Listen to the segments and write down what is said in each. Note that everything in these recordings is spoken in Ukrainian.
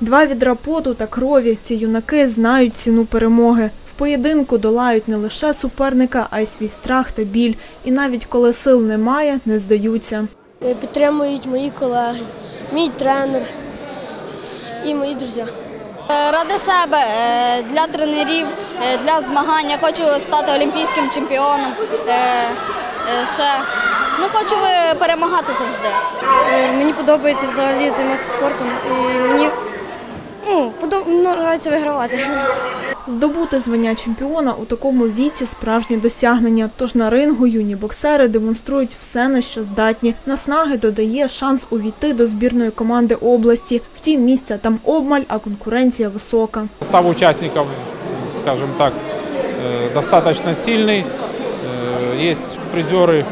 Два відра поту та крові. Ці юнаки знають ціну перемоги. В поєдинку долають не лише суперника, а й свій страх та біль. І навіть коли сил немає, не здаються. Е, Підтримують мої колеги, мій тренер і мої друзі. Е, Ради себе, е, для тренерів, для змагань. Я хочу стати олімпійським чемпіоном. Ще ну хочу перемагати завжди. Мені подобається взагалі займатися спортом і мені ну, подобається вигравати. Здобути звання чемпіона у такому віці справжнє досягнення. Тож на рингу юні боксери демонструють все, на що здатні. Наснаги додає шанс увійти до збірної команди області. Втім, місця там обмаль, а конкуренція висока. Состав участников, скажем так, э, достаточно сильный. Э, Есть призеры э,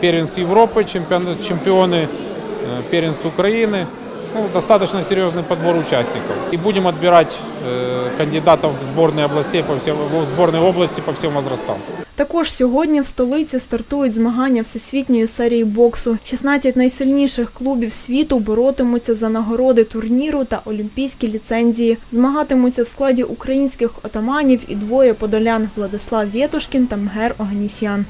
первенств Европы, чемпион- чемпионы э, первенств Украины. Ну, достаточно серьезный подбор участников. И будем отбирать э, кандидатов в сборные, областей по всем, в сборные области по всем возрастам. Також сьогодні в столиці стартують змагання всесвітньої серії боксу. 16 найсильніших клубів світу боротимуться за нагороди турніру та олімпійські ліцензії. Змагатимуться в складі українських отаманів і двоє подолян Владислав Вєтушкін та Мгер Оганісян.